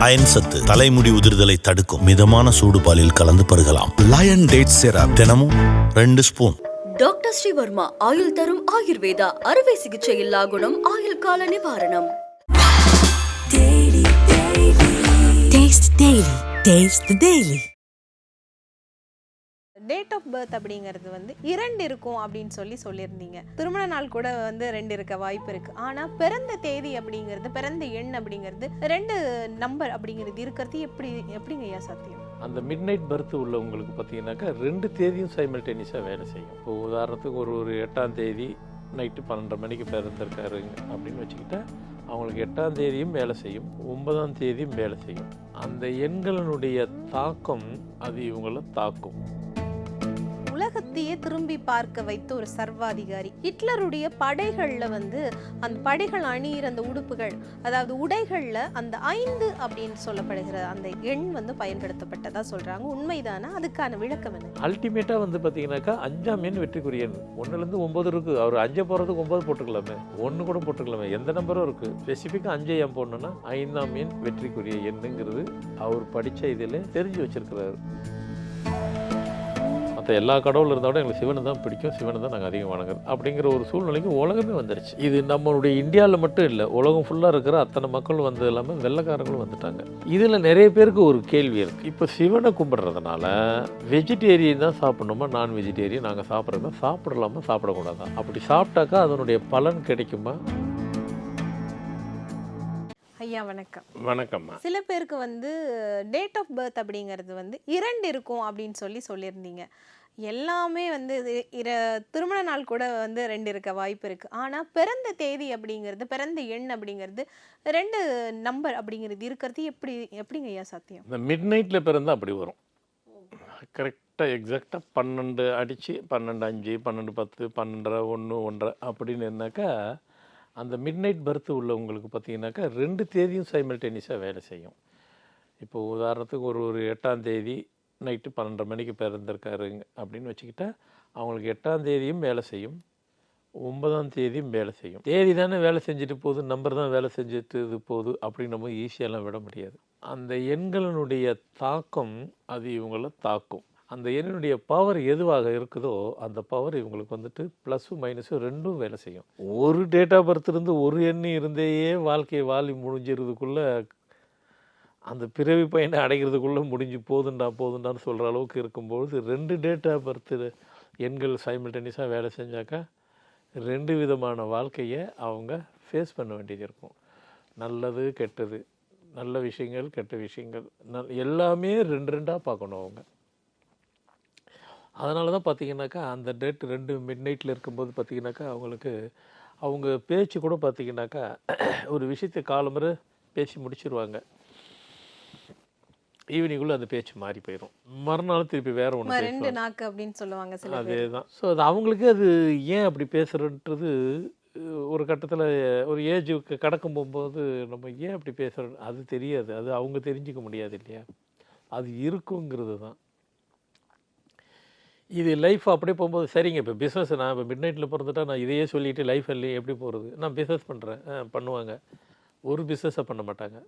Iron சத்து தலைமுடி உதிர்தலை தடுக்கும் மிதமான சூடு பாலில் கலந்து பருகலாம். லயன் டேட் சிரப் தினமும் ரெண்டு ஸ்பூன். டாக்டர் ஸ்ரீவர்மா ஆயுள் தரும் ஆயுர்வேதா அறுவை சிகிச்சை இல்லா குணம் ஆயுள் கால நிவாரணம். Taste டேட் ஆஃப் பர்த் அப்படிங்கிறது வந்து இரண்டு இருக்கும் அப்படின்னு சொல்லி சொல்லியிருந்தீங்க. திருமண நாள் கூட வந்து ரெண்டு இருக்க வாய்ப்பு இருக்கு. ஆனா பிறந்த தேதி அப்படிங்கிறது பிறந்த எண் அப்படிங்கிறது ரெண்டு நம்பர் அப்படிங்கிறது இருக்கிறது எப்படி எப்படிங்க ஐயா சாத்தியம்? அந்த மிட் நைட் பர்த் உள்ளவங்களுக்கு பார்த்தீங்கன்னாக்கா ரெண்டு தேதியும் சைமல்டேனியஸாக வேலை செய்யும். இப்போ உதாரணத்துக்கு ஒரு ஒரு எட்டாம் தேதி நைட்டு பன்னெண்டரை மணிக்கு பிறந்திருக்காருங்க அப்படின்னு வச்சுக்கிட்டா அவங்களுக்கு எட்டாம் தேதியும் வேலை செய்யும் ஒன்பதாம் தேதியும் வேலை செய்யும். அந்த எண்களினுடைய தாக்கம் அது இவங்கள தாக்கும். உலகத்தையே திரும்பி பார்க்க வைத்த ஒரு சர்வாதிகாரி. ஹிட்லருடைய படைகள்ல வந்து அந்த படைகள் அணியிற அந்த உடுப்புகள் அதாவது உடைகள்ல அந்த ஐந்து அப்படின்னு சொல்லப்படுகிற அந்த எண் வந்து பயன்படுத்தப்பட்டதா சொல்றாங்க. உண்மைதானா? அதுக்கான விளக்கம் என்ன? அல்டிமேட்டா வந்து பாத்தீங்கன்னாக்கா அஞ்சாம் எண் வெற்றிக்குரிய எண். ஒன்றுலேருந்து ஒம்பது இருக்கு. அவர் அஞ்சு போறதுக்கு ஒன்பது போட்டுக்கலாமே. ஒன்று கூட போட்டுக்கலாமே. எந்த நம்பரும் இருக்குது ஸ்பெசிஃபிக்காக அஞ்சு எம் போடணுன்னா ஐந்தாம் எண் வெற்றிக்குரிய எண்ணுங்கிறது அவர் படித்த இதில் தெரிஞ்சு வச்சிருக்கிறாரு. மற்ற எல்லா கடவுள் இருந்தால் கூட எங்களுக்கு சிவனை தான் பிடிக்கும் சிவனை தான் நாங்கள் அதிகம் வணங்குறோம். அப்படிங்கிற ஒரு சூழ்நிலைக்கு உலகமே வந்துருச்சு. இது நம்மளுடைய இந்தியாவில் மட்டும் இல்லை உலகம் ஃபுல்லாக இருக்கிற அத்தனை மக்கள் வந்தது இல்லாமல் வெள்ளைக்காரங்களும் வந்துட்டாங்க. இதில் நிறைய பேருக்கு ஒரு கேள்வி இருக்குது இப்போ சிவனை கும்பிடுறதுனால வெஜிடேரியன் தான் சாப்பிடணுமா நான் வெஜிடேரியன் நாங்கள் சாப்பிட்றதா? சாப்பிடலாமா சாப்பிடக்கூடாதா? அப்படி சாப்பிட்டாக்கா அதனுடைய பலன் கிடைக்குமா? ஐயா வணக்கம். வணக்கம்மா. சில பேருக்கு வந்து டேட் ஆஃப் பர்த் அப்படிங்கிறது வந்து இரண்டு இருக்கும் அப்படின்னு சொல்லி சொல்லியிருந்தீங்க. எல்லாமே வந்து இது- இர- திருமண நாள் கூட வந்து ரெண்டு இருக்க வாய்ப்பு இருக்குது ஆனால் பிறந்த தேதி அப்படிங்கிறது பிறந்த எண் அப்படிங்கிறது ரெண்டு நம்பர் அப்படிங்கிறது இருக்கிறது எப்படி எப்படிங்க ஐயா சத்தியம்? இந்த மிட் நைட்டில் பிறந்தால் அப்படி வரும். கரெக்டாக எக்ஸாக்டாக பன்னெண்டு அடித்து பன்னெண்டு அஞ்சு பன்னெண்டு பத்து பன்னெண்டரை ஒன்று ஒன்றரை அப்படின்னு இருந்தாக்கா அந்த மிட் நைட் பர்த் உள்ளவங்களுக்கு பார்த்தீங்கன்னாக்கா ரெண்டு தேதியும் சைமல்டேனியஸாக வேலை செய்யும். இப்போ உதாரணத்துக்கு ஒரு ஒரு எட்டாம் தேதி நைட்டு பன்னெண்டரை மணிக்கு பிறந்திருக்காருங்க அப்படின்னு வச்சுக்கிட்டா அவங்களுக்கு எட்டாம் தேதியும் வேலை செய்யும். ஒன்பதாம் தேதியும் வேலை செய்யும். தேதி தானே வேலை செஞ்சுட்டு போகுது நம்பர் தான் வேலை செஞ்சுட்டு இது போகுது அப்படின்னு நம்ம ஈஸியெல்லாம் விட முடியாது. அந்த எண்களினுடைய தாக்கம் அது இவங்கள தாக்கும். அந்த எண்ணினுடைய பவர் எதுவாக இருக்குதோ அந்த பவர் இவங்களுக்கு வந்துட்டு ப்ளஸ்ஸும் மைனஸும் ரெண்டும் வேலை செய்யும். ஒரு டேட் ஆஃப் பர்த் இருந்து ஒரு எண்ணி இருந்தேயே வாழ்க்கையை வாழி முடிஞ்சிருதுக்குள்ளே அந்த பிறவி பையனை அடைகிறதுக்குள்ளே முடிஞ்சு போதுண்டா போதுண்டான்னு சொல்கிற அளவுக்கு இருக்கும்பொழுது ரெண்டு டேட்டா பர்த்து பர்த் எண்கள் சைமல்டேனியஸாக வேலை செஞ்சாக்கா ரெண்டு விதமான வாழ்க்கையை அவங்க ஃபேஸ் பண்ண வேண்டியது இருக்கும். நல்லது கெட்டது. நல்ல விஷயங்கள் கெட்ட விஷயங்கள். நல் எல்லாமே ரெண்டு ரெண்டாக பார்க்கணும் அவங்க. அதனால தான் பார்த்தீங்கன்னாக்கா அந்த டேட் ரெண்டு மிட் நைட்டில் இருக்கும்போது பார்த்தீங்கன்னாக்கா அவங்களுக்கு அவங்க பேச்சு கூட பார்த்தீங்கன்னாக்கா ஒரு விஷயத்தை காலமுறை பேசி முடிச்சிருவாங்க. ஈவினிங்குள்ளே அந்த பேச்சு மாறி போயிடும் மறுநாள் திருப்பி வேற ஒன்று ரெண்டு நாக்கு அப்படின்னு சொல்லுவாங்க சில அதே தான் ஸோ அது அவங்களுக்கே அது ஏன் அப்படி பேசுகிறன்றது ஒரு கட்டத்தில் ஒரு ஏஜுக்கு கடக்கும் போகும்போது நம்ம ஏன் அப்படி பேசுகிறோம் அது தெரியாது. அது அவங்க தெரிஞ்சுக்க முடியாது இல்லையா? அது இருக்குங்கிறது தான் இது லைஃப் அப்படியே போகும்போது சரிங்க இப்போ பிஸ்னஸ் நான் இப்போ மிட் நைட்டில் பிறந்துட்டா நான் இதையே சொல்லிட்டு லைஃப் இல்லையே எப்படி போகிறது நான் பிஸ்னஸ் பண்ணுறேன் பண்ணுவாங்க. ஒரு பிஸ்னஸை பண்ண மாட்டாங்க.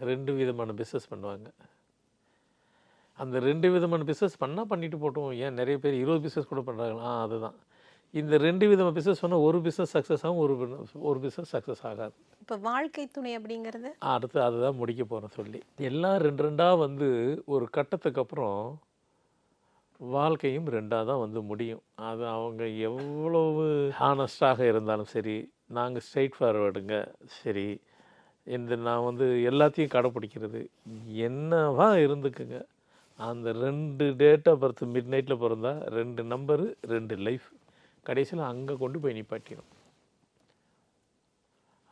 ரெண்டு விதமான பிஸ்னஸ் பண்ணுவாங்க. அந்த ரெண்டு விதமான பிஸ்னஸ் பண்ணால் பண்ணிட்டு போட்டோம் ஏன்? நிறைய பேர் இருபது பிஸ்னஸ் கூட பண்ணுறாங்களா அதுதான். இந்த ரெண்டு விதமான பிஸ்னஸ் பண்ணால் ஒரு பிஸ்னஸ் சக்ஸஸ் ஆகும் ஒரு ஒரு பிஸ்னஸ் சக்ஸஸ் ஆகாது. இப்ப வாழ்க்கை துணை அப்படிங்கிறது? அடுத்து அதுதான் முடிக்க போகிறேன் சொல்லி. எல்லாம் ரெண்டு ரெண்டாக வந்து ஒரு கட்டத்துக்கு அப்புறம் வாழ்க்கையும் ரெண்டாக தான் வந்து முடியும். அது அவங்க எவ்வளவு ஹானஸ்டாக இருந்தாலும் சரி நாங்கள் ஸ்ட்ரைட் ஃபார்வேர்டுங்க சரி இந்த நான் வந்து எல்லாத்தையும் கடைப்பிடிக்கிறது. என்னவா இருந்துக்குங்க? அந்த ரெண்டு டேட் ஆஃப் பர்த் மிட் நைட்டில் பிறந்தா ரெண்டு நம்பரு ரெண்டு லைஃப் கடைசியில் அங்கே கொண்டு போய் நிப்பாட்டிடும்.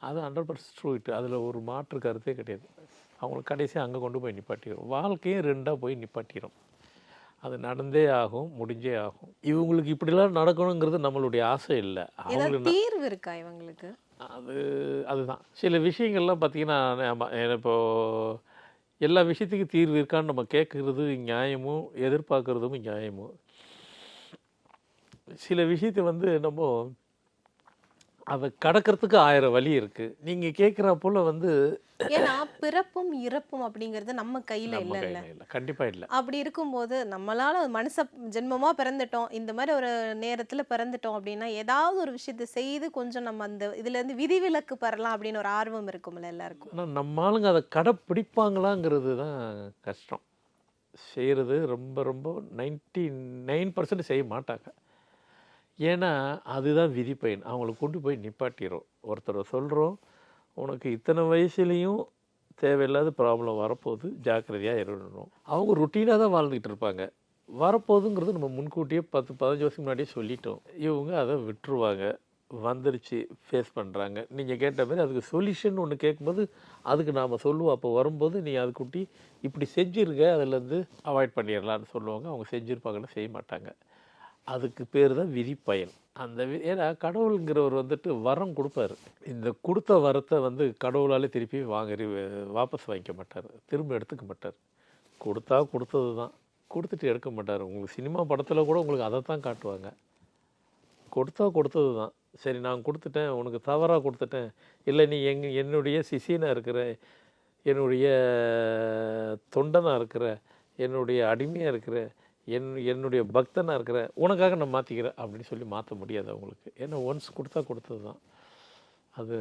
அது ஹண்ட்ரட் பர்சன்ட் ட்ரூ அதில் ஒரு மாற்று கருத்தே கிடையாது. அவங்களுக்கு கடைசியாக அங்கே கொண்டு போய் நிப்பாட்டிடும். வாழ்க்கையும் ரெண்டாக போய் நிப்பாட்டிடும். அது நடந்தே ஆகும் முடிஞ்சே ஆகும். இவங்களுக்கு இப்படிலாம் நடக்கணுங்கிறது நம்மளுடைய ஆசை இல்லை. அவங்களுக்கு தீர்வு இருக்கா இவங்களுக்கு? அது அதுதான். சில விஷயங்கள்லாம் பார்த்திங்கன்னா ஆமா, இப்போது எல்லா விஷயத்துக்கும் தீர்வு இருக்கான்னு நம்ம கேட்குறது நியாயமும் எதிர்பார்க்குறதும் நியாயமும் சில விஷயத்தை வந்து நம்ம அதை கடக்கிறதுக்கு ஆயிரம் வழி இருக்குது நீங்கள் கேட்குற போல் வந்து ஏன்னா பிறப்பும் இறப்பும் அப்படிங்கிறது நம்ம கையில கையில் இல்லை. கண்டிப்பாக இல்லை. அப்படி இருக்கும்போது நம்மளால மனுஷ ஜென்மமா பிறந்துட்டோம். இந்த மாதிரி ஒரு நேரத்துல பிறந்துட்டோம் அப்படின்னா ஏதாவது ஒரு விஷயத்தை செய்து கொஞ்சம் நம்ம அந்த இதுல இருந்து விதிவிலக்கு பெறலாம் அப்படின்னு ஒரு ஆர்வம் இருக்கும்ல எல்லாருக்கும். ஆனால் நம்ம ஆளுங்க அதை கடைப்பிடிப்பாங்களாங்கிறது தான் கஷ்டம். செய்கிறது ரொம்ப ரொம்ப நைன்டி நைன் பர்சன்ட் செய்ய மாட்டாங்க. ஏன்னா அதுதான் விதிப்பயன் அவங்கள கொண்டு போய் நிப்பாட்டிடும் ஒருத்தரை சொல்கிறோம் உனக்கு இத்தனை வயசுலேயும் தேவையில்லாத ப்ராப்ளம் வரப்போகுது ஜாக்கிரதையாக இருக்கணும் அவங்க ருட்டீனாக தான் வாழ்ந்துக்கிட்டு இருப்பாங்க. வரப்போகுதுங்கிறது நம்ம முன்கூட்டியே பத்து பதினஞ்சு வருஷம் முன்னாடியே சொல்லிட்டோம். இவங்க அதை விட்டுருவாங்க. வந்துருச்சு ஃபேஸ் பண்ணுறாங்க நீங்கள் கேட்ட மாதிரி அதுக்கு சொல்யூஷன் ஒன்று கேட்கும்போது அதுக்கு நாம் சொல்லுவோம். அப்போ வரும்போது நீ அதுக்குட்டி இப்படி செஞ்சுருங்க அதுலேருந்து அவாய்ட் பண்ணிடலான்னு சொல்லுவாங்க. அவங்க செஞ்சுருப்பாங்கன்னு செய்ய மாட்டாங்க. அதுக்கு பேர் தான் விதிப்பயன் அந்த வி ஏன்னா கடவுளுங்கிறவர் வந்துட்டு வரம் கொடுப்பாரு. இந்த கொடுத்த வரத்தை வந்து கடவுளாலே திருப்பி வாங்கி வாபஸ் வாங்கிக்க மாட்டார். திரும்ப எடுத்துக்க மாட்டார். கொடுத்தா கொடுத்தது தான். கொடுத்துட்டு எடுக்க மாட்டார். உங்களுக்கு சினிமா படத்தில் கூட உங்களுக்கு அதை தான் காட்டுவாங்க. கொடுத்தா கொடுத்தது தான். சரி நான் கொடுத்துட்டேன். உனக்கு தவறாக கொடுத்துட்டேன். இல்லை நீ எங் என்னுடைய சிசியனாக இருக்கிற என்னுடைய தொண்டனாக இருக்கிற என்னுடைய அடிமையாக இருக்கிற என் என்னுடைய பக்தனாக இருக்கிற உனக்காக நான் மாற்றிக்கிறேன் அப்படின்னு சொல்லி மாற்ற முடியாது அவங்களுக்கு. ஏன்னா ஒன்ஸ் கொடுத்தா கொடுத்தது தான் அது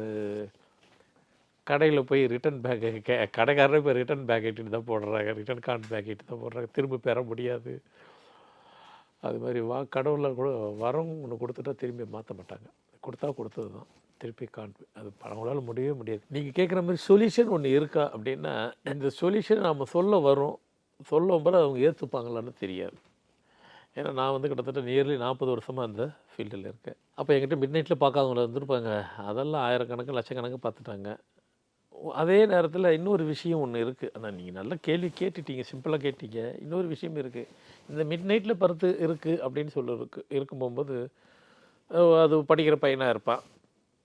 கடையில் போய் ரிட்டன் பேக் கே கடைக்காரரே போய் ரிட்டன் பேக் இட்டு தான் போடுறாங்க. ரிட்டன் கார்டு பேக் இட்டு தான் போடுறாங்க. திரும்ப பெற முடியாது. அது மாதிரி வா கடவுளில் கூட வரம் ஒன்று கொடுத்துட்டா திரும்பி மாற்ற மாட்டாங்க. கொடுத்தா கொடுத்தது தான் திருப்பி காண்பு அது அவங்களால முடியவே முடியாது. நீங்கள் கேட்குற மாதிரி சொல்யூஷன் ஒன்று இருக்கா அப்படின்னா இந்த சொல்யூஷன் நம்ம சொல்ல வரும் சொல்லும் போல அவங்க ஏற்றுப்பாங்களான்னு தெரியாது. ஏன்னா நான் வந்து கிட்டத்தட்ட நியர்லி நாற்பது வருஷமாக அந்த ஃபீல்டில் இருக்கேன். அப்போ என்கிட்ட மிட் நைட்டில் பார்க்காதவங்கள இருந்திருப்பாங்க. அதெல்லாம் ஆயிரக்கணக்கு லட்சக்கணக்கு பார்த்துட்டாங்க. அதே நேரத்தில் இன்னொரு விஷயம் ஒன்று இருக்குது ஆனால் நீங்கள் நல்ல கேள்வி கேட்டுட்டீங்க. சிம்பிளாக கேட்டீங்க. இன்னொரு விஷயம் இருக்குது இந்த மிட் நைட்டில் பருத்து இருக்குது அப்படின்னு சொல்லி இருக்கு இருக்கும் போகும்போது அது படிக்கிற பையனாக இருப்பான்.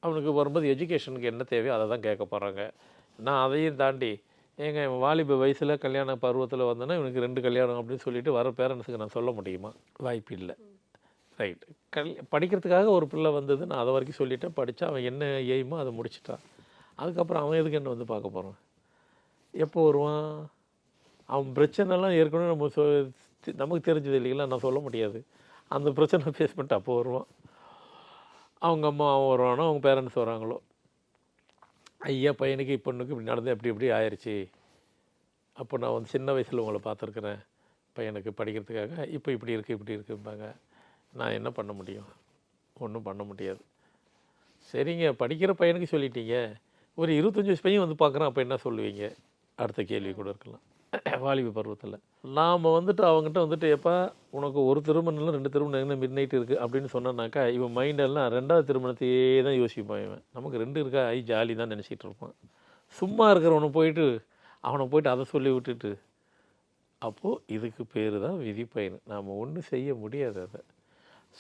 அவனுக்கு வரும்போது எஜுகேஷனுக்கு என்ன தேவையோ அதை தான் கேட்க போகிறாங்க நான் அதையும் தாண்டி ஏங்க இவன் வாலிப வயசில் கல்யாண பருவத்தில் வந்தோன்னா இவனுக்கு ரெண்டு கல்யாணம் அப்படின்னு சொல்லிட்டு வர பேரண்ட்ஸுக்கு நான் சொல்ல முடியுமா? வாய்ப்பு இல்லை ரைட் கல் படிக்கிறதுக்காக ஒரு பிள்ளை வந்தது நான் அதை வரைக்கும் சொல்லிட்டேன். படித்தா அவன் என்ன எய்மோ அதை முடிச்சிட்டான். அதுக்கப்புறம் அவன் எதுக்கு என்ன வந்து பார்க்க போகிறான் எப்போ வருவான்? அவன் பிரச்சனைலாம் ஏற்கனவே நம்ம சொ நமக்கு தெரிஞ்சது இல்லைங்களா? நான் சொல்ல முடியாது. அந்த பிரச்சனை ஃபேஸ் பண்ணிட்டு அப்போ வருவான். அவங்க அம்மா அவன் வருவானோ அவங்க பேரண்ட்ஸ் வராங்களோ? ஐயா பையனுக்கு பொண்ணுக்கு இப்படி நடந்து அப்படி இப்படி ஆயிடுச்சு அப்போ நான் வந்து சின்ன வயசில் உங்களை பார்த்துருக்குறேன். பையனுக்கு படிக்கிறதுக்காக இப்போ இப்படி இருக்குது இப்படி இருக்கும்பாங்க. நான் என்ன பண்ண முடியும்? ஒன்றும் பண்ண முடியாது. சரிங்க படிக்கிற பையனுக்கு சொல்லிட்டீங்க. ஒரு இருபத்தஞ்சி வயசு பையன் வந்து பார்க்குறான் அப்போ என்ன சொல்லுவீங்க? அடுத்த கேள்வி கூட இருக்கலாம். வாலிப பருவத்தில். நாம் வந்துட்டு அவங்ககிட்ட வந்துட்டு எப்போ உனக்கு ஒரு திருமணம் இல்லை ரெண்டு திருமணம் என்ன மிட் நைட் இருக்குது அப்படின்னு சொன்னானாக்கா இவன் மைண்டெல்லாம் ரெண்டாவது திருமணத்தையே தான் யோசிப்பான் இவன். நமக்கு ரெண்டு இருக்கா? ஐ ஜாலி தான் நினச்சிட்டு இருப்பான். சும்மா இருக்கிறவனை போயிட்டு அவனை போயிட்டு அதை சொல்லி விட்டுட்டு. அப்போது இதுக்கு பேர் தான் விதிப்பயன். நாம் ஒன்றும் செய்ய முடியாது அதை.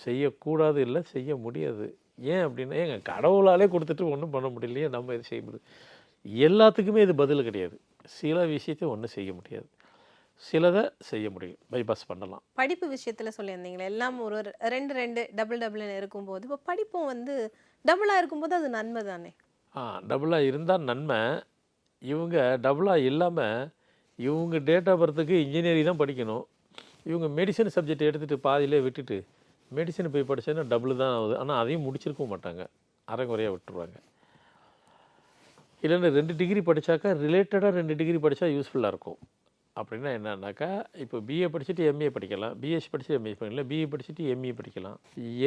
செய்யக்கூடாது இல்லை செய்ய முடியாது. ஏன் அப்படின்னா எங்கள் கடவுளாலே கொடுத்துட்டு ஒன்றும் பண்ண முடியலையே நம்ம இது செய்ய முடியும்? எல்லாத்துக்குமே இது பதில் கிடையாது. சில விஷயத்தை ஒன்றும் செய்ய முடியாது. சிலதை செய்ய முடியும். பைபாஸ் பண்ணலாம். படிப்பு விஷயத்துல சொல்லியிருந்தீங்களே எல்லாம் ஒரு ரெண்டு ரெண்டு டபுள் டபுள்னு இருக்கும்போது இப்போ படிப்பும் வந்து டபுளா இருக்கும்போது அது நன்மை தானே? ஆ டபுளாக இருந்தால் நன்மை. இவங்க டபுளாக இல்லாமல் இவங்க டேட் ஆஃப் பர்த்துக்கு இன்ஜினியரிங் தான் படிக்கணும். இவங்க மெடிசன் சப்ஜெக்ட் எடுத்துகிட்டு பாதியிலே விட்டுட்டு மெடிசன் போய் படிச்சேன்னா டபுள் தான் ஆகுது. ஆனால் அதையும் முடிச்சிருக்கவும் மாட்டாங்க. அரைக்குறையாக விட்டுருவாங்க. இல்லைன்னா ரெண்டு டிகிரி படித்தாக்கா ரிலேட்டடாக ரெண்டு டிகிரி படித்தா யூஸ்ஃபுல்லாக இருக்கும். அப்படின்னா என்னன்னாக்கா இப்போ பிஏ படிச்சுட்டு எம்ஏ படிக்கலாம். பிஎஸ்சி படிச்சுட்டு எம்ஏ படிக்கலாம். பிஏ படிச்சுட்டு எம்இ படிக்கலாம்.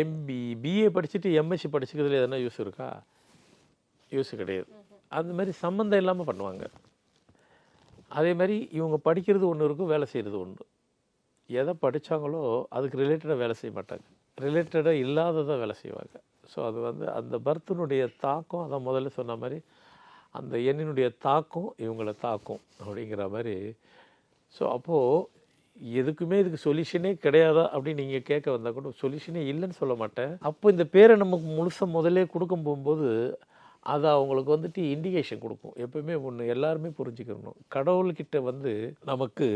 எம்பி பிஏ படிச்சுட்டு எம்எஸ்சி படிச்சுக்கிறதுல எதனா யூஸ் இருக்கா? யூஸ் கிடையாது. அந்த மாதிரி சம்மந்தம் இல்லாமல் பண்ணுவாங்க. அதே மாதிரி இவங்க படிக்கிறது ஒன்று இருக்கும் வேலை செய்கிறது ஒன்று எதை படித்தாங்களோ அதுக்கு ரிலேட்டடாக வேலை செய்ய மாட்டாங்க. ரிலேட்டடாக இல்லாததான் வேலை செய்வாங்க. ஸோ அது வந்து அந்த பர்த்தினுடைய தாக்கம் அதான் முதல்ல சொன்ன மாதிரி அந்த எண்ணினுடைய தாக்கம் இவங்களை தாக்கும் அப்படிங்கிற மாதிரி. ஸோ அப்போது எதுக்குமே இதுக்கு சொல்யூஷனே கிடையாதா அப்படின்னு நீங்கள் கேட்க வந்தால் கூட சொல்யூஷனே இல்லைன்னு சொல்ல மாட்டேன். அப்போ இந்த பேரை நமக்கு முழுசாக முதலே கொடுக்கும் போகும்போது அது அவங்களுக்கு வந்துட்டு இண்டிகேஷன் கொடுக்கும். எப்பவுமே ஒன்று எல்லாருமே புரிஞ்சுக்கணும். கடவுள்கிட்ட வந்து நமக்கு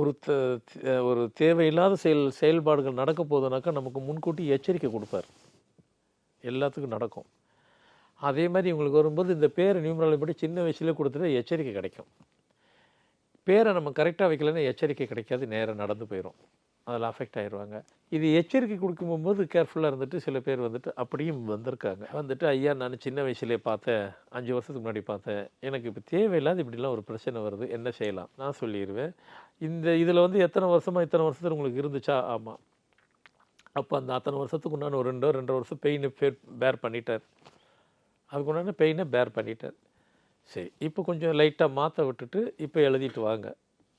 ஒரு த ஒரு தேவையில்லாத செயல் செயல்பாடுகள் நடக்க போதுனாக்கா நமக்கு முன்கூட்டி எச்சரிக்கை கொடுப்பார். எல்லாத்துக்கும் நடக்கும். அதே மாதிரி உங்களுக்கு வரும்போது இந்த பேர் நியூமராலஜி படி சின்ன வயசுலேயே கொடுத்துட்டு எச்சரிக்கை கிடைக்கும். பேரை நம்ம கரெக்டாக வைக்கலன்னா எச்சரிக்கை கிடைக்காது நேராக நடந்து போயிடும் அதில் அஃபெக்ட் ஆயிடுவாங்க. இது எச்சரிக்கை கொடுக்கும்போது கேர்ஃபுல்லாக இருந்துட்டு சில பேர் வந்துட்டு அப்படியும் வந்திருக்காங்க. வந்துட்டு ஐயா நான் சின்ன வயசுலேயே பார்த்தேன். அஞ்சு வருஷத்துக்கு முன்னாடி பார்த்தேன். எனக்கு இப்போ தேவையில்லாத இப்படிலாம் ஒரு பிரச்சனை வருது. என்ன செய்யலாம்? நான் சொல்லிடுவேன் இந்த இதில் வந்து எத்தனை வருஷமா இத்தனை வருஷத்துல உங்களுக்கு இருந்துச்சா? ஆமாம். அப்போ அந்த அத்தனை வருஷத்துக்கு உண்டான ஒரு ரெண்டோ ரெண்டரை வருஷம் பெயின் பேர் பண்ணிட்டார். அதுக்கு உண்டான பெயினை பேர் பண்ணிட்டார். சரி இப்போ கொஞ்சம் லைட்டாக மாற்ற விட்டுட்டு இப்போ எழுதிட்டு வாங்க.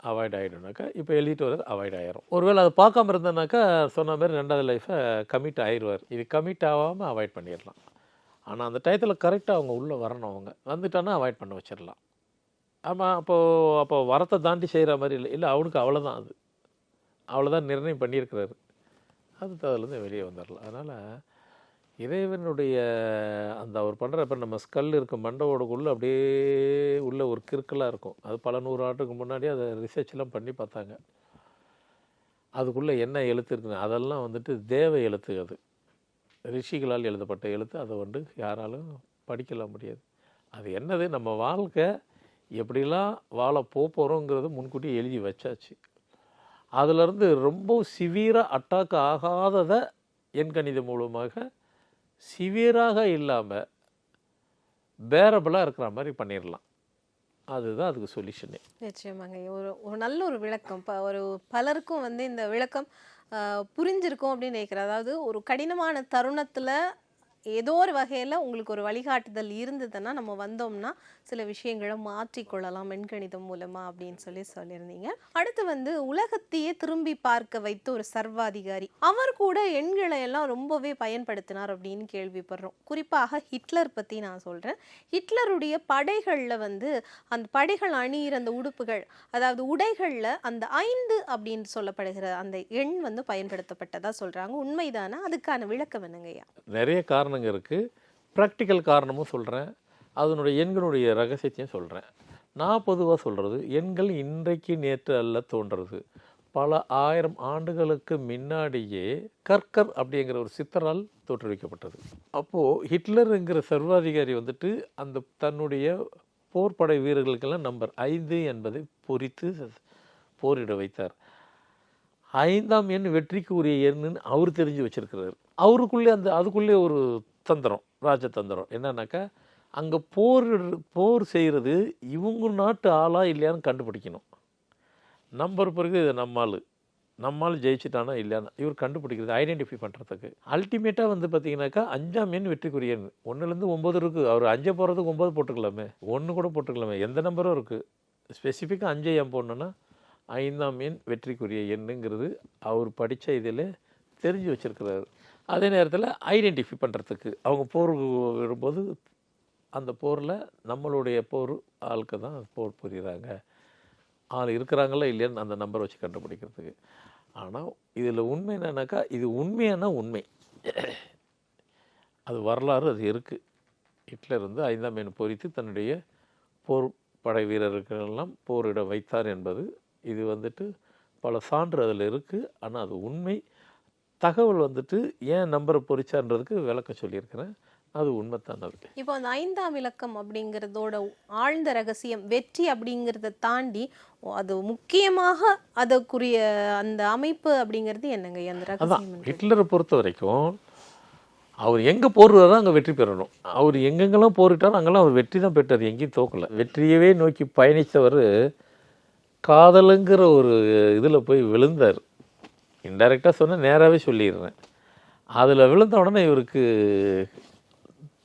அவாய்ட் ஆகிடும்னாக்கா இப்போ எழுதிட்டு வர்றது அவாய்ட் ஆயிரும். ஒருவேளை அதை பார்க்காம இருந்தேனாக்கா சொன்ன மாதிரி ரெண்டாவது லைஃப்பை கமிட் ஆயிடுவார் இது கமிட் ஆகாமல் அவாய்ட் பண்ணிடலாம். ஆனால் அந்த டயத்தில் கரெக்டாக அவங்க உள்ளே வரணும் அவங்க. வந்துட்டானா அவாய்ட் பண்ண வச்சிடலாம். ஆமாம் அப்போது அப்போ வரத்தை தாண்டி செய்கிற மாதிரி இல்லை. இல்லை அவனுக்கு அவ்வளோதான் அது. அவ்வளோதான் நிர்ணயம் பண்ணியிருக்கிறாரு. அது அதுலேருந்து வெளியே வந்துடலாம். அதனால் இறைவனுடைய அந்த அவர் பண்ணுற இப்போ நம்ம ஸ்கல் இருக்கும் மண்டவோடக்குள்ளே அப்படியே உள்ள ஒரு கிறுக்கலாக இருக்கும். அது பல நூறு ஆண்டுக்கு முன்னாடி அதை ரிசர்ச்லாம் பண்ணி பார்த்தாங்க. அதுக்குள்ளே என்ன எழுத்து இருக்குன்னு அதெல்லாம் வந்துட்டு தேவ எழுத்து அது. ரிஷிகளால் எழுதப்பட்ட எழுத்து அதை வந்து யாராலும் படிக்கலாம் முடியாது. அது என்னது? நம்ம வாழ்க்கை எப்படிலாம் வாழ போகிறோங்கிறது முன்கூட்டி எழுதி வச்சாச்சு. அதிலிருந்து ரொம்ப சிவியராக அட்டாக் ஆகாததை எண்கணிதம் மூலமாக சிவியராக இல்லாமல் பேரபிளாக இருக்கிற மாதிரி பண்ணிடலாம் அதுதான் அதுக்கு சொல்யூஷனே நிச்சயமாங்க. ஒரு ஒரு நல்ல ஒரு விளக்கம். இப்போ ஒரு பலருக்கும் வந்து இந்த விளக்கம் புரிஞ்சிருக்கும் அப்படின்னு நினைக்கிறேன். அதாவது ஒரு கடினமான தருணத்தில் ஏதோ ஒரு வகையில் உங்களுக்கு ஒரு வழிகாட்டுதல் இருந்ததுன்னா நம்ம வந்தோம்னா சில விஷயங்களை மாற்றிக்கொள்ளலாம் மென்கணிதம் மூலமா அப்படின்னு சொல்லி சொல்லியிருந்தீங்க. அடுத்து வந்து உலகத்தையே திரும்பி பார்க்க வைத்த ஒரு சர்வாதிகாரி. அவர் கூட எண்களை எல்லாம் ரொம்பவே பயன்படுத்தினார் அப்படின்னு கேள்விப்படுறோம். குறிப்பாக ஹிட்லர் பற்றி நான் சொல்கிறேன் ஹிட்லருடைய படைகளில் வந்து அந்த படைகள் அணியிற அந்த உடுப்புகள் அதாவது உடைகளில் அந்த ஐந்து அப்படின்னு சொல்லப்படுகிற அந்த எண் வந்து பயன்படுத்தப்பட்டதாக சொல்றாங்க. உண்மைதானா? அதுக்கான விளக்கம் என்னங்கய்யா? நிறைய காரணங்க இருக்குது ப்ராக்டிக்கல் காரணமும் சொல்கிறேன் அதனுடைய எண்களுடைய ரகசியத்தையும் சொல்கிறேன் நான் பொதுவாக சொல்கிறது எண்கள் இன்றைக்கு நேற்று அல்ல தோன்றது. பல ஆயிரம் ஆண்டுகளுக்கு முன்னாடியே கற்கர் அப்படிங்கிற ஒரு சித்தரால் தோற்றுவிக்கப்பட்டது. அப்போது ஹிட்லருங்கிற சர்வாதிகாரி வந்துட்டு அந்த தன்னுடைய போர்படை வீரர்களுக்கெல்லாம் நம்பர் ஐந்து என்பதை பொறித்து போரிட வைத்தார். ஐந்தாம் எண் வெற்றிக்கு உரிய எண்ணுன்னு அவர் தெரிஞ்சு வச்சிருக்கிறார். அவருக்குள்ளே அந்த அதுக்குள்ளே ஒரு தந்திரம் ராஜதந்திரம். என்னன்னாக்கா அங்கே போர் போர் செய்கிறது இவங்க நாட்டு ஆளா இல்லையான்னு கண்டுபிடிக்கணும். நம்பர் பிறகு இது நம்மால் நம்மால் ஜெயிச்சிட்டானா இல்லையான்னு இவர் கண்டுபிடிக்கிறது ஐடென்டிஃபை பண்ணுறதுக்கு அல்டிமேட்டாக வந்து பார்த்தீங்கன்னாக்கா அஞ்சாம் எண் வெற்றிக்குரியன். ஒன்றுலேருந்து ஒம்பது இருக்குது அவர் அஞ்சை போகிறதுக்கு ஒம்பது போட்டுக்கலாமே. ஒன்று கூட போட்டுக்கலாமே. எந்த நம்பரும் இருக்குது ஸ்பெசிஃபிக்காக அஞ்சை எம் போடணுன்னா ஐந்தாம் எண் வெற்றிக்குரிய எண்ணுங்கிறது அவர் படித்த இதில் தெரிஞ்சு வச்சிருக்கிறாரு. அதே நேரத்தில் ஐடென்டிஃபை பண்ணுறதுக்கு அவங்க போருக்கு வரும்போது அந்த போரில் நம்மளுடைய போர் ஆளுக்கு தான் போர் புரியுறாங்க. ஆள் இருக்கிறாங்களா இல்லையான்னு அந்த நம்பர் வச்சு கண்டுபிடிக்கிறதுக்கு. ஆனால் இதில் உண்மை என்னன்னாக்கா இது உண்மையான உண்மை. அது வரலாறு அது இருக்குது ஹிட்லர் வந்து ஐந்தாம் எண் பொறித்து தன்னுடைய போர் படை வீரர்களெல்லாம் போரிட வைத்தார் என்பது. இது வந்துட்டு பல சான்று அதில் இருக்குது ஆனால் அது உண்மை. தகவல் வந்துட்டு ஏன் நம்பரை பொறிச்சான்றதுக்கு விளக்கம் சொல்லியிருக்கிறேன். அது உண்மைத்தான் அது இப்போ அந்த ஐந்தாம் இலக்கம் அப்படிங்கிறதோட ஆழ்ந்த ரகசியம் வெற்றி அப்படிங்கிறத தாண்டி அது முக்கியமாக அதற்குரிய அந்த அமைப்பு அப்படிங்கிறது என்னங்கய்யா அந்த அதான் ஹிட்லரை பொறுத்த வரைக்கும் அவர் எங்கே போடுறாரோ அங்கே வெற்றி பெறணும். அவர் எங்கெங்கெல்லாம் போரிட்டாரோ அங்கெல்லாம் அவர் வெற்றி தான் பெற்றார் எங்கேயும் தோக்கலை. வெற்றியவே நோக்கி பயணித்தவர் காதலுங்கிற ஒரு இதில் போய் விழுந்தார். இன்டைரக்டாக சொன்னால் நேராகவே சொல்லிடுறேன். அதில் விழுந்த உடனே இவருக்கு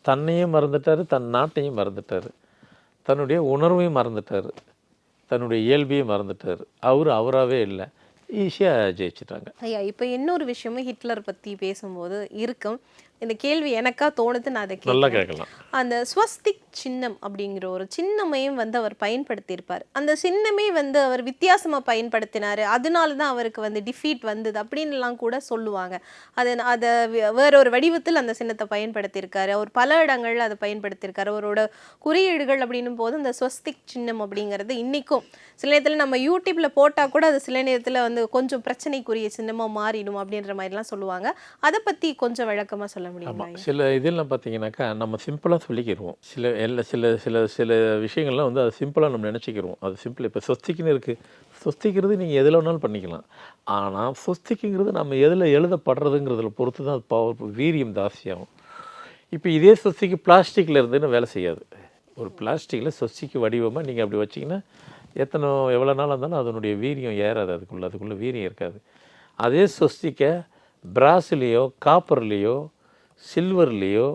தன்னையும் மறந்துட்டார் தன் நாட்டையும் மறந்துட்டார். தன்னுடைய உணர்வையும் மறந்துட்டார். தன்னுடைய இயல்பையும் மறந்துட்டார். அவர் அவராகவே இல்லை. ஈஸியாக ஜெயிச்சிட்டாங்க. ஐயா இப்போ இன்னொரு விஷயமும் ஹிட்லர் பற்றி பேசும்போது இருக்கும். இந்த கேள்வி எனக்கா தோணுது நான் அதை கேட்கலாம். அந்த ஸ்வஸ்திக் சின்னம் அப்படிங்கிற ஒரு சின்னமையும் வந்து அவர் பயன்படுத்தியிருப்பார். அந்த சின்னமே வந்து அவர் வித்தியாசமா பயன்படுத்தினாரு. அதனால தான் அவருக்கு வந்து டிஃபீட் வந்தது அப்படின்லாம் கூட சொல்லுவாங்க. அது அதை வேற ஒரு வடிவத்தில் அந்த சின்னத்தை பயன்படுத்தியிருக்காரு. அவர் பல இடங்கள்ல அதை பயன்படுத்தியிருக்காரு. அவரோட குறியீடுகள் அப்படின்னும் போது அந்த ஸ்வஸ்திக் சின்னம் அப்படிங்கிறது இன்னைக்கும் சில நேரத்தில் நம்ம யூடியூப்ல போட்டா கூட அது சில நேரத்தில் வந்து கொஞ்சம் பிரச்சனைக்குரிய சின்னமா மாறிடும் அப்படின்ற மாதிரிலாம் சொல்லுவாங்க. அதை பத்தி கொஞ்சம் விளக்கமா சொல்ல முடியுமா ஆமாம் சில இதெல்லாம் பார்த்தீங்கன்னாக்கா நம்ம சிம்பிளாக சொல்லிக்கிடுவோம் சில எல்லா சில சில சில விஷயங்கள்லாம் வந்து அது சிம்பிளாக நம்ம நினச்சிக்கிருவோம். அது சிம்பிள் இப்போ சொஸ்திக்குன்னு இருக்குது சொஸ்திக்கிறது நீங்கள் எதில் வேணாலும் பண்ணிக்கலாம். ஆனால் சொஸ்திக்குங்கிறது நம்ம எதில் எழுதப்படுறதுங்கிறதுல பொறுத்து தான் அது பவர் வீரியம் ஜாஸ்தியாகும். இப்போ இதே சொஸ்திக்கு பிளாஸ்டிக்கில் இருந்துன்னு வேலை செய்யாது. ஒரு பிளாஸ்டிக்கில் சொஸ்திக்கு வடிவமாக நீங்கள் அப்படி வச்சிங்கன்னா எத்தனை எவ்வளோ நாள் இருந்தாலும் அதனுடைய வீரியம் ஏறாது. அதுக்குள்ளே அதுக்குள்ளே வீரியம் இருக்காது. அதே சொஸ்திக்கை பிராஸ்லேயோ காப்பர்லேயோ சில்வர்லேயோ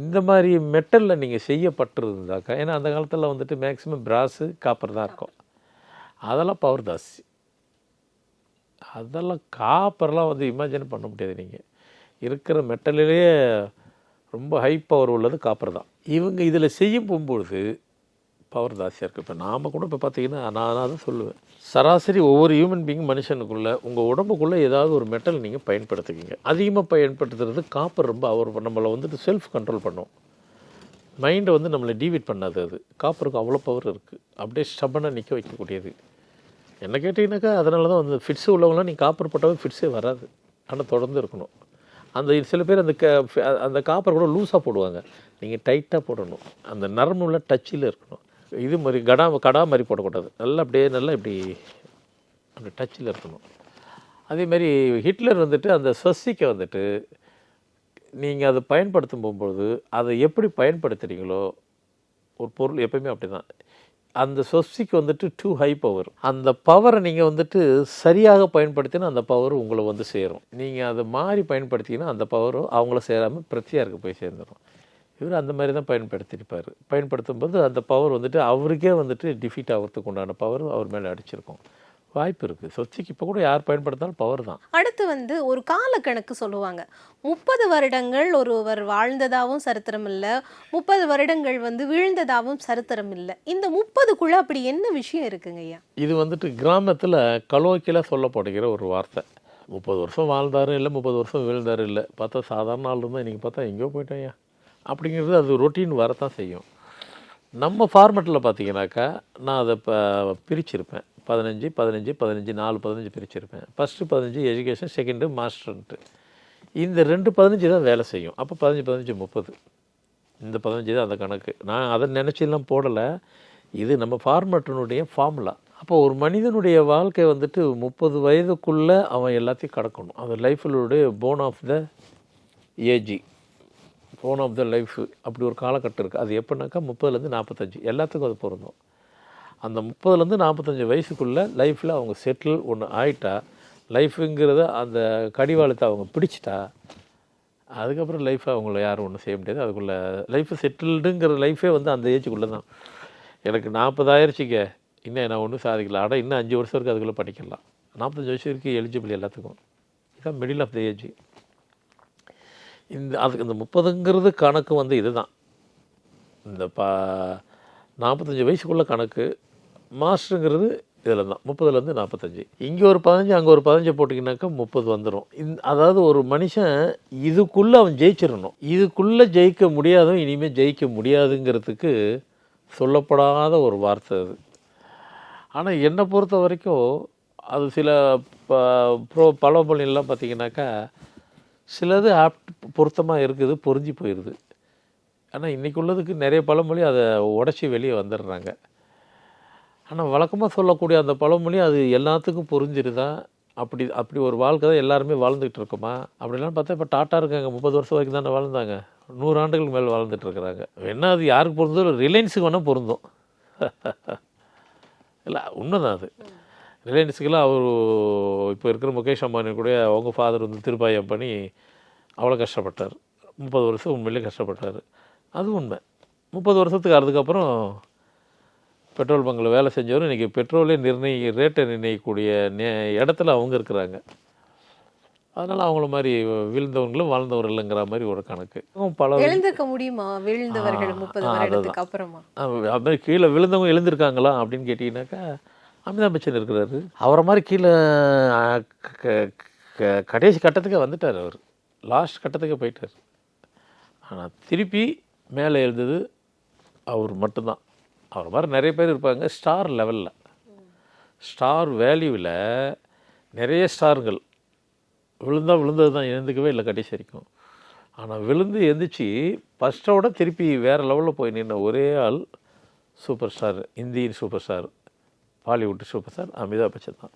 இந்த மாதிரி மெட்டலில் நீங்கள் செய்யப்பட்டிருந்தாக்கா ஏன்னா அந்த காலத்தில் வந்துட்டு மேக்ஸிமம் பிராஸு காப்பர் தான் இருக்கும். அதெல்லாம் பவர் ஜாஸ்தி அதெல்லாம் காப்பர்லாம் வந்து இமேஜின் பண்ண முடியாது நீங்கள் இருக்கிற மெட்டலிலேயே ரொம்ப ஹை பவர் உள்ளது காப்பர் தான். இவங்க இதில் செய்யும் போகும்பொழுது பவர் ஜாஸ்தியாக இருக்குது இப்போ நாம் கூட இப்போ பார்த்தீங்கன்னா நான் தான் சொல்லுவேன். சராசரி ஒவ்வொரு ஹியூமன் பீயிங் மனுஷனுக்குள்ளே உங்கள் உடம்புக்குள்ளே ஏதாவது ஒரு மெட்டல் நீங்கள் பயன்படுத்திக்கிங்க. அதிகமாக பயன்படுத்துறது காப்பர் ரொம்ப அவர் நம்மளை வந்துட்டு செல்ஃப் கண்ட்ரோல் பண்ணும். மைண்டை வந்து நம்மளை டீவிட் பண்ணாது அது. காப்பருக்கு அவ்வளோ பவர் இருக்குது அப்படியே ஸ்டபனாக நிற்க வைக்கக்கூடியது. என்ன கேட்டிங்கனாக்கா அதனால தான் வந்து ஃபிட்ஸு உள்ளவங்களாம் நீ காப்பர் போட்டாவே ஃபிட்ஸே வராது. ஆனால் தொடர்ந்து இருக்கணும். அந்த சில பேர் அந்த க அந்த காப்பர் கூட லூஸாக போடுவாங்க. நீங்கள் டைட்டாக போடணும். அந்த நரம்புள்ள டச்சில் இருக்கணும். இது மாதிரி கடா கடா மாதிரி போடக்கூடாது. நல்லா அப்படியே நல்லா இப்படி அப்படி டச்சில் இருக்கணும். அதே மாதிரி ஹிட்லர் வந்துட்டு அந்த சொஸ்ஸிக்கை வந்துட்டு நீங்கள் அதை பயன்படுத்தும் போகும்போது அதை எப்படி பயன்படுத்துகிறீங்களோ ஒரு பொருள் எப்பயுமே அப்படி தான் அந்த சொசிக்கு வந்துட்டு டூ ஹை பவர் அந்த பவரை நீங்கள் வந்துட்டு சரியாக பயன்படுத்தினா அந்த பவர் உங்களை வந்து சேரும். நீங்கள் அதை மாறி பயன்படுத்திங்கன்னா அந்த பவரும் அவங்கள சேராமல் பிரச்சியாருக்கு போய் சேர்ந்துடும் இவர் அந்த மாதிரி தான் பயன்படுத்தியிருப்பார். பயன்படுத்தும் போது அந்த பவர் வந்துட்டு அவருக்கே வந்துட்டு டிஃபீட் ஆகிறதுக்கு உண்டான பவர் அவர் மேலே அடிச்சிருக்கும். வாய்ப்பு இருக்குது சொஸ்திக்கு இப்போ கூட யார் பயன்படுத்தினாலும் பவர் தான். அடுத்து வந்து ஒரு காலக்கணக்கு சொல்லுவாங்க. முப்பது வருடங்கள் ஒருவர் வாழ்ந்ததாகவும் சரித்திரம் இல்லை. முப்பது வருடங்கள் வந்து வீழ்ந்ததாகவும் சரித்திரம் இல்லை. இந்த முப்பதுக்குள்ள அப்படி என்ன விஷயம் இருக்குங்க ஐயா? இது வந்துட்டு கிராமத்தில் கலோக்கியில் சொல்லப்படுகிற ஒரு வார்த்தை. முப்பது வருஷம் வாழ்ந்தாரு இல்லை முப்பது வருஷம் வீழ்ந்தாரு இல்லை. பார்த்தா சாதாரண ஆள் இருந்தால் இன்றைக்கி பார்த்தா எங்கேயோ போயிட்டேன்யா அப்படிங்கிறது அது ரொட்டீன் வரத்தான் செய்யும். நம்ம ஃபார்மெட்டில் பார்த்தீங்கன்னாக்கா நான் அதை இப்போ பிரிச்சிருப்பேன். பதினஞ்சு பதினஞ்சு பதினஞ்சு நாலு பதினஞ்சு பிரிச்சிருப்பேன். ஃபஸ்ட்டு பதினஞ்சு எஜுகேஷன் செகண்டு மாஸ்டர்ன்ட்டு இந்த ரெண்டு பதினஞ்சு தான் வேலை செய்யும். அப்போ பதினஞ்சு பதினஞ்சு முப்பது. இந்த பதினஞ்சு தான் அந்த கணக்கு. நான் அதை நினச்சிலாம் போடலை. இது நம்ம ஃபார்மட்டினுடைய ஃபார்முலா அப்போ ஒரு மனிதனுடைய வாழ்க்கை வந்துட்டு முப்பது வயதுக்குள்ளே அவன் எல்லாத்தையும் கடக்கணும். அது லைஃபிலுடைய bone of the age bone of the life அப்படி ஒரு காலகட்டம் இருக்குது அது எப்படின்னாக்கா முப்பதுலேருந்து நாற்பத்தஞ்சு. எல்லாத்துக்கும் அது பொருந்தும். அந்த முப்பதுலேருந்து நாற்பத்தஞ்சு வயசுக்குள்ளே லைஃப்பில் அவங்க செட்டில் ஒன்று ஆயிட்டா லைஃபுங்கிறத அந்த கடிவாளத்தை அவங்க பிடிச்சிட்டா அதுக்கப்புறம் லைஃப்பை அவங்கள யாரும் ஒன்றும் செய்ய முடியாது. அதுக்குள்ளே லைஃப் செட்டில்டுங்கிற லைஃபே வந்து அந்த ஏஜுக்குள்ளே தான். எனக்கு நாற்பதாயிரச்சிக்க இன்னும் நான் ஒன்றும் சாதிக்கல. ஆனால் இன்னும் அஞ்சு வருஷம் இருக்குது அதுக்குள்ளே படிக்கலாம். நாற்பத்தஞ்சு வருஷம் இருக்குது எலிஜிபிள் எல்லாத்துக்கும். இதுதான் மிடில் ஆஃப் த ஏஜ் இந்த அதுக்கு இந்த முப்பதுங்கிறது கணக்கு வந்து இதுதான். இந்த பா நாற்பத்தஞ்சு வயசுக்குள்ள கணக்கு மாஸ்டருங்கிறது இதில் தான் முப்பதுலேருந்து நாற்பத்தஞ்சு. இங்கே ஒரு பதினஞ்சு அங்கே ஒரு பதினஞ்சு போட்டிங்கனாக்கா முப்பது வந்துடும் இந் அதாவது ஒரு மனுஷன் இதுக்குள்ளே அவன் ஜெயிச்சிடணும். இதுக்குள்ளே ஜெயிக்க முடியாதும் இனிமேல் ஜெயிக்க முடியாதுங்கிறதுக்கு சொல்லப்படாத ஒரு வார்த்தை அது. ஆனால் என்னை பொறுத்த வரைக்கும் அது சில ப ப்ரோ பழமொழியெல்லாம் பார்த்தீங்கன்னாக்கா சிலது ஆப்ட் பொருத்தமாக இருக்குது பொறிஞ்சு போயிடுது ஆனால் இன்றைக்கி உள்ளதுக்கு நிறைய பழமொழி அதை உடச்சி வெளியே வந்துடுறாங்க. ஆனால் வழக்கமாக சொல்லக்கூடிய அந்த பழமொழி அது எல்லாத்துக்கும் புரிஞ்சிருதா அப்படி அப்படி ஒரு வாழ்க்கை தான் எல்லாருமே வாழ்ந்துக்கிட்டு இருக்கோமா? அப்படிலாம் பார்த்தா இப்போ டாட்டா இருக்காங்க முப்பது வருஷம் வரைக்கும் தானே வாழ்ந்தாங்க. நூறு ஆண்டுகளுக்கு மேலே வாழ்ந்துட்டு இருக்கிறாங்க. வேணால் அது யாருக்கு பொருந்தோ ரிலையன்ஸுக்கு வேணால் பொருந்தும். இல்லை உண்மைதான் அது. ரிலையன்ஸுக்கெல்லாம் அவர் இப்போ இருக்கிற முகேஷ் அம்பானி கூட அவங்க ஃபாதர் வந்து திருப்பாய் அம்பானி அவ்வளோ கஷ்டப்பட்டார். முப்பது வருஷம் உண்மையிலே கஷ்டப்பட்டார். அது உண்மை. முப்பது வருஷத்துக்கு அதுக்கப்புறம் பெட்ரோல் பங்கில் வேலை செஞ்சவர் இன்றைக்கி பெட்ரோலே நிர்ணய ரேட்டை நிர்ணயிக்கக்கூடிய நே இடத்துல அவங்க இருக்கிறாங்க. அதனால் அவங்கள மாதிரி வீழ்ந்தவங்களும் வாழ்ந்தவர் இல்லைங்கிற மாதிரி ஒரு கணக்கு. பல எழுந்திருக்க முடியுமா? வீழ்ந்தவர்கள் முப்பது வருடத்துக்கு அப்புறமா? அது மாதிரி கீழே விழுந்தவங்க எழுந்திருக்காங்களா அப்படின்னு கேட்டிங்கனாக்கா அமிதாப் பச்சன் இருக்கிறாரு. அவரை மாதிரி கீழே க- க- கடைசி கட்டத்துக்கு வந்துட்டார் அவர். லாஸ்ட் கட்டத்துக்கு போயிட்டார். ஆனால் திருப்பி மேலே எழுந்தது அவர் மட்டும்தான். அவர் மாதிரி நிறைய பேர் இருப்பாங்க ஸ்டார் லெவலில் ஸ்டார் வேல்யூவில் நிறைய ஸ்டார்கள் விழுந்தா விழுந்தது தான் எழுந்துக்கவே இல்லை கடைசி வரைக்கும். ஆனால் விழுந்து எந்திரிச்சு ஃபஸ்ட்டோட திருப்பி வேறு லெவலில் போய் நின்ன ஒரே ஆள் super star இந்தியின் super star Bollywood super star Amitabh Bachchan தான்.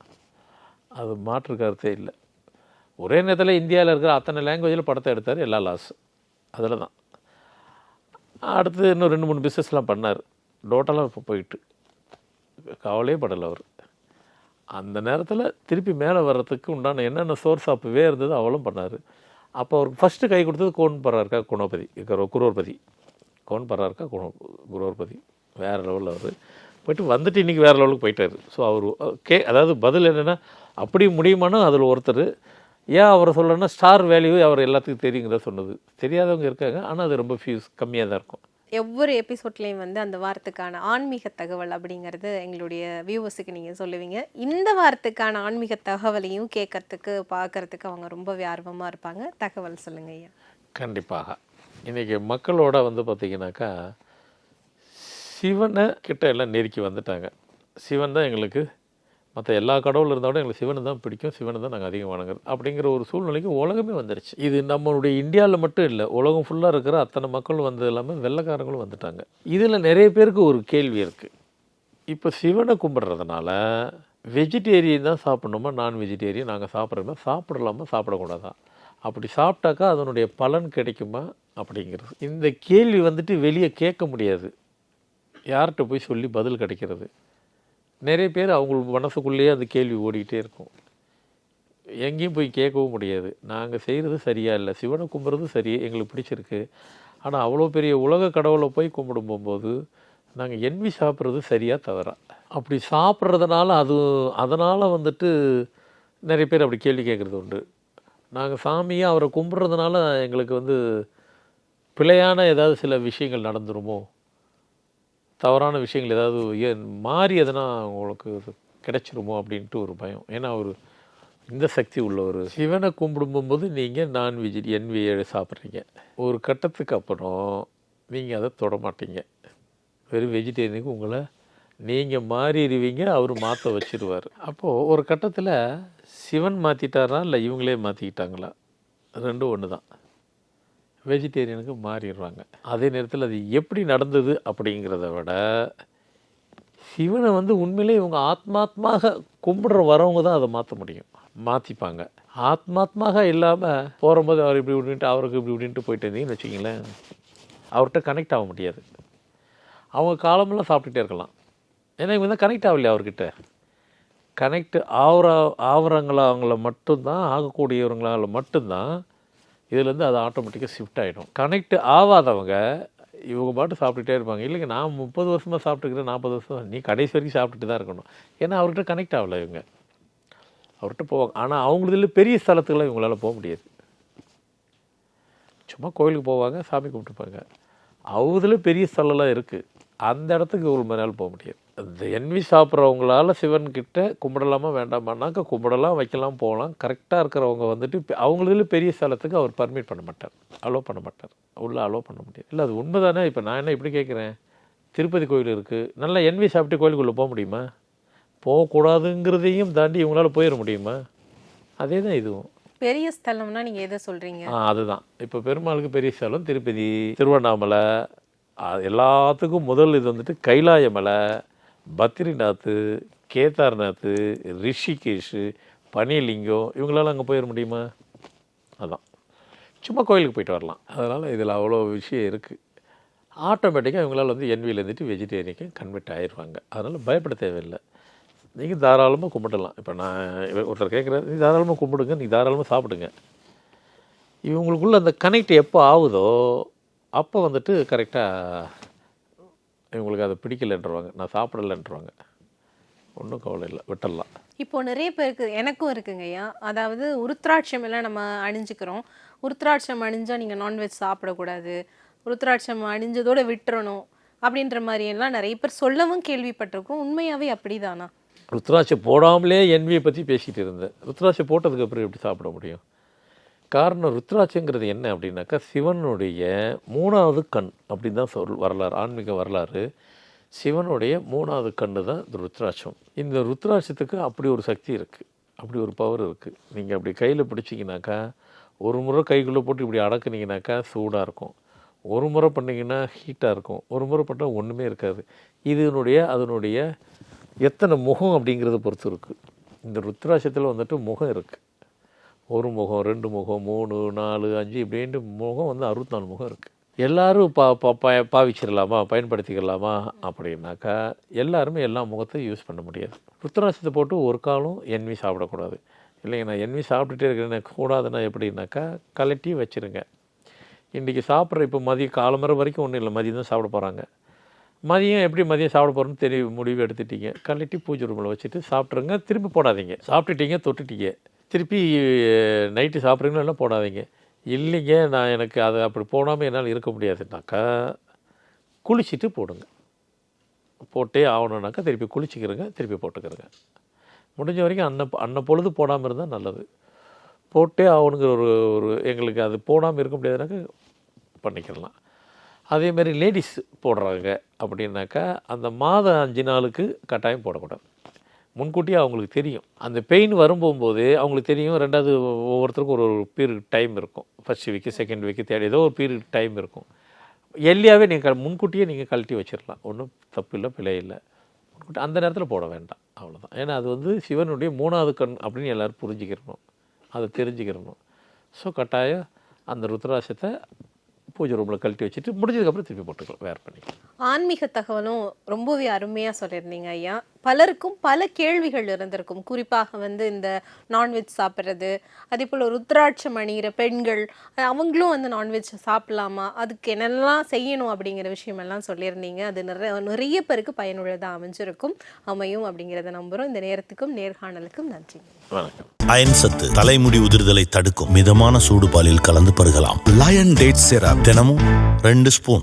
அது மாற்று கருத்தே இல்லை. ஒரே நேரத்தில் இந்தியாவில் இருக்கிற அத்தனை லாங்குவேஜில் படத்தை எடுத்தார் எல்லா லாஸ். அதில் தான். அடுத்து இன்னும் ரெண்டு மூணு பிஸ்னஸ்லாம் பண்ணார். டோட்டலாக இப்போ போயிட்டு. கவலையே படலை அவர். அந்த நேரத்தில் திருப்பி மேலே வர்றதுக்கு உண்டான என்னென்ன சோர்ஸ் அப்போவே இருந்தது அவளும் பண்ணார். அப்போ அவருக்கு ஃபஸ்ட்டு கை கொடுத்தது கோன் பர்றாருக்கா குணோபதி குரோ- குரோர்பதி. கோன் பர்றாருக்கா குணோ குரோர்பதி. வேறு லெவலில் அவர். போயிட்டு வந்துட்டு இன்றைக்கி வேறு லெவலுக்கு போயிட்டார். ஸோ அவர் கே அதாவது பதில் என்னென்னா அப்படி முடியுமானா அதில் ஒருத்தர் ஏன் அவரை சொல்லணும்னா ஸ்டார் வேல்யூ அவர் எல்லாத்துக்கும் தெரியுங்கிறத சொன்னது. தெரியாதவங்க இருக்காங்க ஆனால் அது ரொம்ப ஃபியூஸ் கம்மியாக தான் இருக்கும். ஒவ்வொரு எபிசோட்லேயும் வந்து அந்த வாரத்துக்கான ஆன்மீக தகவல் அப்படிங்கிறது எங்களுடைய வியூவர்ஸுக்கு நீங்கள் சொல்லுவீங்க. இந்த வாரத்துக்கான ஆன்மீக தகவலையும் கேட்கறதுக்கு பார்க்கறதுக்கு அவங்க ரொம்பவே ஆர்வமாக இருப்பாங்க. தகவல் சொல்லுங்க ஐயா. கண்டிப்பாக. இன்றைக்கி மக்களோட வந்து பார்த்திங்கனாக்கா சிவனை கிட்ட எல்லாம் நெருக்கி வந்துட்டாங்க. சிவன் தான் எங்களுக்கு மற்ற எல்லா கடவுள் இருந்தாலும் எங்களுக்கு சிவனை தான் பிடிக்கும் சிவனை தான் நாங்கள் அதிகம் வணங்குறது அப்படிங்கிற ஒரு சூழ்நிலைக்கு உலகமே வந்துருச்சு. இது நம்மளுடைய இந்தியாவில் மட்டும் இல்லை உலகம் ஃபுல்லாக இருக்கிற அத்தனை மக்கள் வந்தது இல்லாமல் வெள்ளைக்காரங்களும் வந்துட்டாங்க. இதில் நிறைய பேருக்கு ஒரு கேள்வி இருக்குது இப்போ சிவனை கும்பிட்றதுனால வெஜிடேரியன் தான் சாப்பிட்ணுமா நான் வெஜிடேரியன் நாங்கள் சாப்பிட்றோமா? சாப்பிடலாமா? சாப்பிடக்கூடாதா? அப்படி சாப்பிட்டாக்கா அதனுடைய பலன் கிடைக்குமா அப்படிங்கிறது. இந்த கேள்வி வந்துட்டு வெளியே கேட்க முடியாது. யார்கிட்ட போய் சொல்லி பதில் கிடைக்கிறது? நிறைய பேர் அவங்க மனசுக்குள்ளேயே அந்த கேள்வி ஓடிக்கிட்டே இருக்கும். எங்கேயும் போய் கேட்கவும் முடியாது. நாங்கள் செய்கிறது சரியாக இல்லை. சிவனை கும்புறது சரி எங்களுக்கு பிடிச்சிருக்கு. ஆனால் அவ்வளோ பெரிய உலக கடவுளை போய் கும்பிடும் போகும்போது நாங்கள் என்வி சாப்பிட்றது சரியாக தவறா? அப்படி சாப்பிட்றதுனால அது அதனால் வந்துட்டு நிறைய பேர் அப்படி கேள்வி கேட்குறது உண்டு. நாங்கள் சாமியை அவரை கும்பிட்றதுனால எங்களுக்கு வந்து பிழையான ஏதாவது சில விஷயங்கள் நடந்துருமோ? தவறான விஷயங்கள் ஏதாவது மாறி எதனா உங்களுக்கு கிடைச்சிருமோ அப்படின்ட்டு ஒரு பயம். ஏன்னா அவர் இந்த சக்தி உள்ளவர். சிவனை கும்பிடும்போது நீங்கள் நான்வெஜ் வெஜி சாப்பிட்றீங்க. ஒரு கட்டத்துக்கு அப்புறம் நீங்கள் அதை தொட மாட்டீங்க. வெறும் வெஜிடேரியனுக்கு உங்களை நீங்கள் மாறிடுவீங்க அவர் மாற்ற வச்சிருவார். அப்போது ஒரு கட்டத்தில் சிவன் மாற்றிட்டாரா இல்லை இவங்களே மாற்றிக்கிட்டாங்களா ரெண்டும் ஒன்று தான் வெஜிடேரியனுக்கு மாறிடுறாங்க. அதே நேரத்தில் அது எப்படி நடந்தது அப்படிங்கிறத விட சிவனை வந்து உண்மையிலே இவங்க ஆத்மாத்மாக கும்பிடுற வரவங்க தான் அதை மாற்ற முடியும். மாற்றிப்பாங்க ஆத்மாத்மாக இல்லாமல் போகும்போது அவர் இப்படி இப்படின்ட்டு அவருக்கு இப்படி இப்படின்ட்டு போயிட்டு இருந்தீங்கன்னு வச்சுக்கிங்களேன் அவர்கிட்ட கனெக்ட் ஆக முடியாது. அவங்க காலமெல்லாம் சாப்பிட்டுட்டே இருக்கலாம். ஏன்னா இவங்க தான் கனெக்ட் ஆகலையே அவர்கிட்ட. கனெக்ட் ஆகிற ஆவறங்களாங்கள மட்டும்தான் ஆகக்கூடியவங்களால மட்டும்தான் இதுலேருந்து அது ஆட்டோமேட்டிக்காக ஷிஃப்ட் ஆகிடும் கனெக்ட் ஆகாதவங்க இவங்க பாட்டு சாப்பிட்டுட்டே இருப்பாங்க. இல்லைங்க நான் முப்பது வருஷமாக சாப்பிட்டுக்கிறேன் நாற்பது வருஷம். நீ கடைசி வரைக்கும் சாப்பிட்டுட்டு தான் இருக்கணும். ஏன்னா அவர்கிட்ட கனெக்ட் ஆகலை இவங்க. அவர்கிட்ட போவாங்க. ஆனால் அவங்களதுல பெரிய ஸ்தலத்துக்குலாம் இவங்களால போக முடியாது. சும்மா கோயிலுக்கு போவாங்க சாமி கும்பிட்டுப்பாங்க. அவதுல பெரிய ஸ்தலம்லாம் இருக்குது அந்த இடத்துக்கு இவ்வளோ நாள் போக முடியாது. இந்த என்வி சாப்பிட்றவங்களால சிவன் கிட்ட கும்பிடலாமா வேண்டாமான்னாக்க கும்பிடலாம் வைக்கலாம் போகலாம். கரெக்டாக இருக்கிறவங்க வந்துட்டு இப்ப அவங்களதுல பெரிய ஸ்தலத்துக்கு அவர் பர்மிட் பண்ண மாட்டார். அலோவ் பண்ண மாட்டார். உள்ளே அலோவ் பண்ண முடியாது. இல்லை அது உண்மை தானே இப்போ நான் என்ன இப்படி கேட்குறேன் திருப்பதி கோயில் இருக்குது நல்லா என்வி சாப்பிட்டு கோயிலுக்குள்ளே போக முடியுமா? போகக்கூடாதுங்கிறதையும் தாண்டி இவங்களால போயிட முடியுமா? அதே தான் இதுவும். பெரிய ஸ்தலம்னா நீங்கள் எதை சொல்கிறீங்க ஆ அதுதான். இப்போ பெருமாளுக்கு பெரிய ஸ்தலம் திருப்பதி திருவண்ணாமலை எல்லாத்துக்கும் முதல் இது வந்துட்டு கைலாய மலை. பத்ரிநாத்து கேதார்நாத்து ரிஷிகேஷ் பனிலிங்கம் இவங்களால அங்கே போயிட முடியுமா? அதான். சும்மா கோயிலுக்கு போயிட்டு வரலாம். அதனால் இதில் அவ்வளோ விஷயம் இருக்குது ஆட்டோமேட்டிக்காக இவங்களால் வந்து என்வியில் இருந்துட்டு வெஜிடேரியனுக்கு கன்வெர்ட் ஆயிடுவாங்க அதனால் பயப்பட தேவையில்லை. நீங்கள் தாராளமாக கும்பிடலாம். இப்போ நான் ஒருத்தர் கேட்குறாரு நீ தாராளமாக கும்பிடுங்க நீ தாராளமாக சாப்பிடுங்க. இவங்களுக்குள்ள அந்த கனெக்ட் எப்போ ஆகுதோ அப்போ வந்துட்டு கரெக்டாக இவங்களுக்கு அதை பிடிக்கலைன்றவாங்க. நான் சாப்பிடலைன்றவாங்க. ஒன்றும் கவலை இல்லை. விட்டுடலாம். இப்போ நிறைய பேருக்கு எனக்கும் இருக்குங்க ஐயா. அதாவது உருத்ராட்சம் எல்லாம் நம்ம அணிஞ்சுக்கிறோம். உருத்ராட்சம் அணிஞ்சா நீங்கள் நான்வெஜ் சாப்பிடக்கூடாது. உருத்ராட்சம் அணிஞ்சதோட விட்டுறணும் அப்படின்ற மாதிரி எல்லாம் நிறைய பேர் சொல்லவும் கேள்விப்பட்டிருக்கோம். உண்மையாவே அப்படிதானா? ருத்ராட்சை போடாமலே என்வியை பற்றி பேசிகிட்டு இருந்தேன். ருத்ராட்சை போட்டதுக்கு அப்புறம் எப்படி சாப்பிட முடியும்? காரணம் ருத்ராட்சங்கிறது என்ன அப்படின்னாக்கா சிவனுடைய மூணாவது கண் அப்படின்னு தான் சொல் வரலாறு ஆன்மீக வரலாறு. சிவனுடைய மூணாவது கண்ணு தான் இந்த ருத்ராட்சம். இந்த ருத்ராட்சத்துக்கு அப்படி ஒரு சக்தி இருக்குது அப்படி ஒரு பவர் இருக்குது நீங்கள் அப்படி கையில் பிடிச்சிங்கனாக்கா ஒரு முறை கைக்குள்ளே போட்டு இப்படி அடக்குனீங்கனாக்கா சூடாக இருக்கும். ஒரு முறை பண்ணிங்கன்னா ஹீட்டாக இருக்கும். ஒரு முறை பண்ணால் ஒன்றுமே இருக்காது. இதனுடைய அதனுடைய எத்தனை முகம் அப்படிங்கிறத பொறுத்து இருக்குது இந்த ருத்ராட்சத்தில் வந்துட்டு முகம் இருக்குது ஒரு முகம் ரெண்டு முகம் மூணு நாலு அஞ்சு இப்படின்ட்டு முகம் வந்து அறுபத்தி நாலு முகம் இருக்குது எல்லாரும் பா பா பாவிச்சிடலாமா பயன்படுத்திக்கலாமா? அப்படின்னாக்கா எல்லாருமே எல்லா முகத்தையும் யூஸ் பண்ண முடியாது. ருத்ராட்சத்தை போட்டு ஒரு காலம் என்வி சாப்பிடக்கூடாது. இல்லைங்க நான் என்வி சாப்பிட்டுட்டே இருக்கிறேன் கூடாதுன்னா எப்படின்னாக்கா கலட்டி வச்சிருங்க. இன்றைக்கி சாப்பிட்ற இப்போ மதியம் காலமரம் வரைக்கும் ஒன்றும் இல்லை மதியம் தான் சாப்பிட போகிறாங்க மதியம் எப்படி மதியம் சாப்பிட போகிறோன்னு தெரிய முடிவு எடுத்துட்டீங்க. கழட்டி பூஜை ரூமில் வச்சுட்டு சாப்பிட்ருங்க திரும்பி போடாதீங்க. சாப்பிட்டுட்டீங்க தொட்டுட்டீங்க. திருப்பி நைட்டு சாப்பிட்றீங்களோ எல்லாம் போடாதீங்க. இல்லைங்க நான் எனக்கு அது அப்படி போடாமல் என்னால் இருக்க முடியாதுனாக்கா குளிச்சுட்டு போடுங்க. போட்டே ஆகணுன்னாக்கா திருப்பி குளிச்சுக்கிறங்க திருப்பி போட்டுக்கிறங்க முடிஞ்ச வரைக்கும் அன்ன அன்ன பொழுது போடாமல் இருந்தால் நல்லது. போட்டே ஆகணுங்கிற ஒரு ஒரு எங்களுக்கு அது போடாமல் இருக்க முடியாதுனாக்கா பண்ணிக்கலாம் அதேமாரி லேடிஸ் போடுறாங்க அப்படின்னாக்கா அந்த மாதம் அஞ்சு நாளுக்கு கட்டாயம் போடக்கூடாது. முன்கூட்டியே அவங்களுக்கு தெரியும். அந்த பெயின் வரும்போது அவங்களுக்கு தெரியும். ரெண்டாவது ஒவ்வொருத்தருக்கும் ஒரு ஒரு பீரியட் டைம் இருக்கும். First week second week third ஏதோ ஒரு பீரியட் டைம் இருக்கும். எல்லியாகவே நீங்கள் முன்கூட்டியே நீங்கள் கழட்டி வச்சிடலாம் ஒன்றும் தப்பு இல்லை பிழை இல்லை. முன்கூட்டி அந்த நேரத்தில் போட வேண்டாம். அவ்வளோதான் ஏன்னா அது வந்து சிவனுடைய மூணாவது கண் அப்படின்னு எல்லோரும் புரிஞ்சுக்கிறணும். அதை தெரிஞ்சுக்கிறணும். ஸோ கட்டாயம் அந்த ருத்ராசத்தை பூஜை ரூமில் கழட்டி வச்சுட்டு முடிஞ்சதுக்கப்புறம் திருப்பி போட்டுக்கலாம். வேர் பண்ணிக்கலாம். ஆன்மீக தகவலும் ரொம்பவே அருமையாக சொல்லியிருந்தீங்க ஐயா. பலருக்கும் பல கேள்விகள் இருந்திருக்கும். குறிப்பாக வந்து இந்த நான்வெஜ் சாப்பிட்றது அதே போல் ருத்ராட்சம் அணிகிற பெண்கள் அவங்களும் வந்து நான்வெஜ் சாப்பிடலாமா? அதுக்கு என்னெல்லாம் செய்யணும் அப்படிங்கிற விஷயமெல்லாம் சொல்லியிருந்தீங்க. அது நிறைய நிறைய பேருக்கு பயனுள்ளதாக அமைஞ்சிருக்கும். அமையும் அப்படிங்கிறத நம்புகிறோம் இந்த நேரத்துக்கும் நேர்காணலுக்கும் நன்றி. வணக்கம். அயன் சத்து தலைமுடி உதிர்தலை தடுக்கும். மிதமான சூடு பாலில் கலந்து பருகலாம். லயன் டேட் சிரப் தினமும் ரெண்டு ஸ்பூன்.